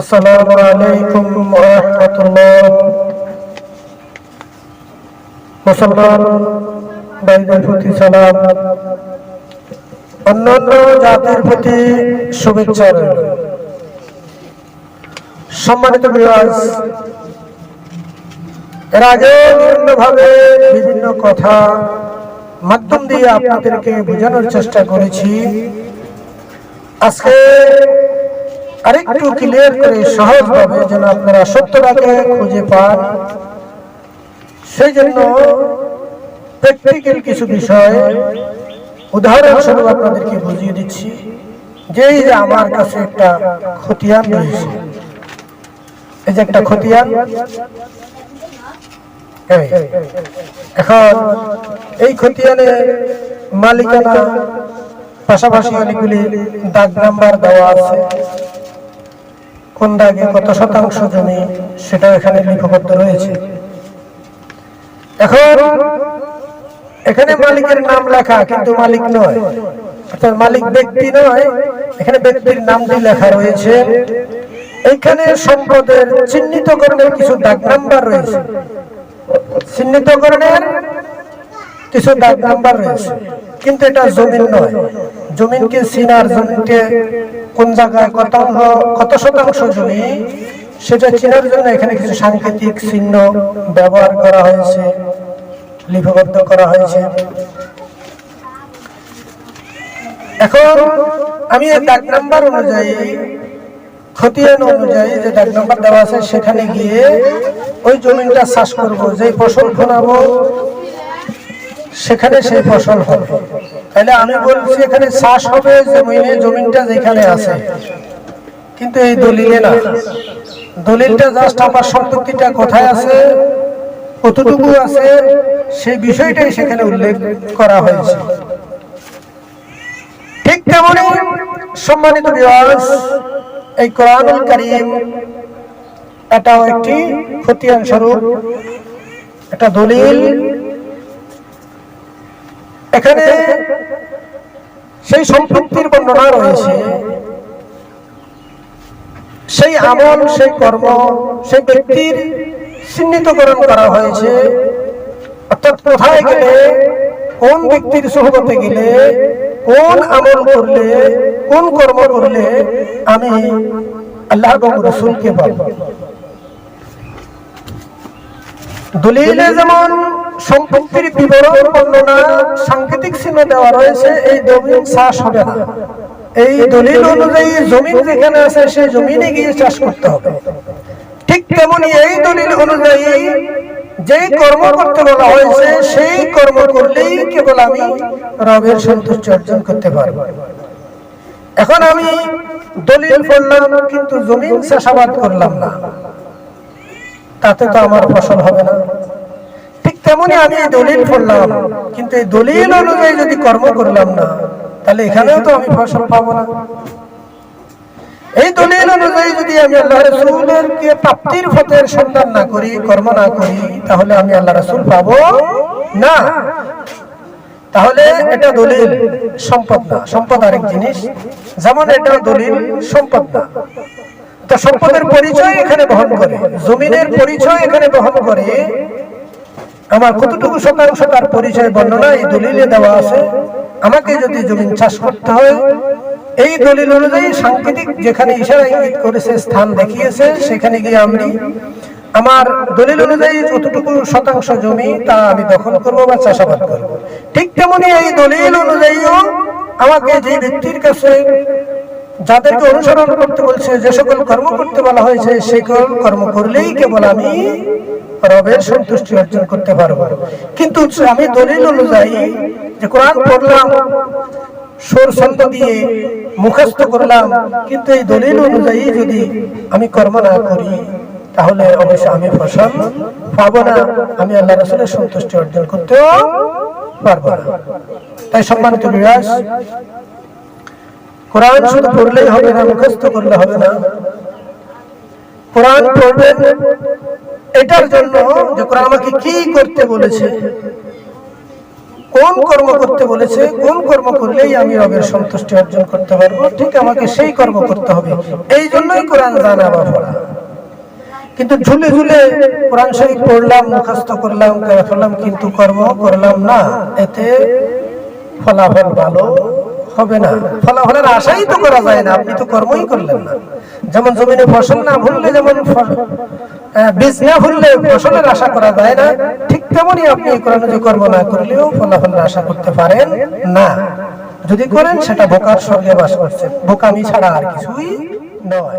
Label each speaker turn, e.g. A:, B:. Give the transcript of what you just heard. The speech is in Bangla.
A: আসসালামু আলাইকুম রহমতুল্লাহ মুসলমান, ভাইদের প্রতি সালাম। অন্যান্য জাতির প্রতি শুভেচ্ছা সম্মানিত বিরাজ এর আগে বিভিন্নভাবে বিভিন্ন কথা মাধ্যম দিয়ে আপনাদেরকে বোঝানোর চেষ্টা করেছি। আজকে আরেকটু ক্লিয়ার করে সহজভাবে যেন আপনারা সত্যটাকে খুঁজে পান। সেই জন্য প্র্যাকটিক্যাল কিছু বিষয়, উদাহরণস্বরূপ আপনাদেরকে বুঝিয়ে দিচ্ছি, যে এই যে আমার কাছে একটা খতিয়ান রয়েছে। এই যে একটা খতিয়ান। এখন এই খতিয়ানে মালিকানা, পাশাপাশি অনেকগুলি দাগ নাম্বার দেওয়া আছে। কোন দাগে কত শতাংশ জমি সেটা এখানে লিপিবদ্ধ রয়েছে। এখন এখানে মালিকের নাম লেখা, কিন্তু মালিক নয়। অর্থাৎ মালিক ব্যক্তি নয়, এখানে ব্যক্তির নামটি লেখা রয়েছে এইখানে সম্পদের চিহ্নিতকরণের কিছু দাগ নাম্বার রয়েছে। চিহ্নিতকরণের কিছু দাগ নাম্বার রয়েছে, কিন্তু এটা জমিন নয়। জমিনকে চিনার জমিনকে কোন জায়গায় কত কত শতাংশ জমি, সেটা চেনার জন্য এখানে কিছু সাংকেতিক চিহ্ন ব্যবহার করা হয়েছে, লিপিবদ্ধ করা হয়েছে। এখন আমি দাগ নাম্বার অনুযায়ী, খতিয়ান অনুযায়ী যে ডাক নাম্বার দেওয়া আছে, সেখানে গিয়ে ওই জমিনটা চাষ করব যে ফসল ফলাবো, সেখানে সেই ফসল হবে। তাহলে আমি বলছি এখানে চাষ হবে, জমিনে, জমিনটা যেখানে আছে। কিন্তু এই দলিলে না। দলিলটা জাস্ট আমার সম্পত্তিটা কোথায় আছে, কতটুকু আছে, সেই বিষয়টাই সেখানে উল্লেখ করা হয়েছে। ঠিক তেমনি সম্মানিত বিভাগ এই কোরআনুল কারিম এটাও একটি খতিয়ান স্বরূপ। একটা দলিল এখানে সেই সম্পত্তির বর্ণনা রয়েছে। সেই আমল, সেই কর্ম, সেই ব্যক্তির চিহ্নিতকরণ করা হয়েছে। অর্থাৎ কোথায় গেলে, কোন ব্যক্তির সহবতে গেলে, কোন আমল করলে, কোন কর্ম করলে, আমি আল্লাহ রসুলকে পাবো দলিলে যেমন সম্পত্তির বিবরণ বর্ণনা সাংকেতিক চিহ্ন দেওয়া রয়েছে, এই চাষ হবে না। এই দলিল অনুযায়ী জমিন যেখানে আছে, সেই জমিনে গিয়ে চাষ করতে হবে। ঠিক তেমনি এই দলিল অনুযায়ী যেই কর্ম করতে বলা হয়েছে, সেই কর্ম করলেই কেবল আমি রবের সন্তুষ্ট অর্জন করতে পারব। এখন আমি দলিল পড়লাম, কিন্তু জমিন চাষাবাদ করলাম না। তাতে তো আমার ফসল হবে না। তেমনি আমি এই দলিল পড়লাম কিন্তু এই দলিল অনুযায়ী যদি কর্ম করলাম না, তাহলে এখানেও তো আমি ফসল পাবো না। এই দলিল অনুযায়ী যদি আমি আল্লাহ রসুলের কে প্রাপ্তির পথের সন্ধান না করি, কর্ম না করি, তাহলে আমি আল্লাহ রসুল পাবো না। তাহলে এটা দলিল সম্পদ না, সম্পদ আরেক জিনিস। যেমন এটা দলিল সম্পদ না। তো সম্পদের পরিচয় এখানে বহন করে, জমিনের পরিচয় এখানে বহন করে আমার কতটুকু শতাংশ তার পরিচয়, বর্ণনা, এই দলিলে দেওয়া আছে। আমাকে যদি জমিন চাষ করতে হয়, এই দলিল অনুযায়ী সাংকেতিক যেখানে ইশারা ইঙ্গিত করেছে, স্থান দেখিয়েছে, সেখানে গিয়ে আমি আমার দলিল অনুযায়ী যতটুকু শতাংশ জমি তা আমি দখল করব বা চাষাবাদ করব। ঠিক তেমনি এই দলিল অনুযায়ীও আমাকে যে ব্যক্তির কাছে যাদেরকে অনুসরণ করতে বলছে, যে সকল কর্ম করতে বলা হয়েছে সকল কর্ম করলেই কেবল আমি রবের সন্তুষ্টি অর্জন করতে পারব। কিন্তু আমি দলিল অনুযায়ী যে কোরআন পড়লাম, সুর ছন্দ দিয়ে মুখস্থ করলাম, কিন্তু এই দলিল অনুযায়ী যদি আমি কর্ম না করি, তাহলে অবশ্যই আমি ফসল পাবো না, আমি আল্লাহ রসুলের সন্তুষ্টি অর্জন করতেও পারব না। তাই সম্মানিত বিরাজ কোরআন শুধু পড়লেই হবে না মুখস্থ করলে হবে না। কোরআন পড়বেন এটার জন্য যে কোরআন আমাকে কি করতে বলেছে কোন কর্ম করতে বলেছে কোন কর্ম করলেই আমি রবের সন্তুষ্টি অর্জন করতে পারব। ঠিক আমাকে সেই কর্ম করতে হবে। এই জন্যই কোরআন জানা বা পড়া কিন্তু ঝুলে ঝুলে কোরআন শরীফ পড়লাম মুখস্থ করলাম করে ফেললাম কিন্তু কর্ম করলাম না। এতে ফলাফল ভালো। হবে না। ফলাফলের আশাই তো করা যায় না, আপনি তো কর্মই করলেন না। যেমন জমিনে ফসল না ভুললে যেমন বীজ না ভুললে ফসলের আশা করা যায় না, ঠিক তেমনই আপনি কোরআন কর্ম না করলেও ফলাফলের আশা করতে পারেন না। যদি করেন, সেটা বোকার স্বর্গে বাস করছেন বোকামি ছাড়া আর কিছুই নয়।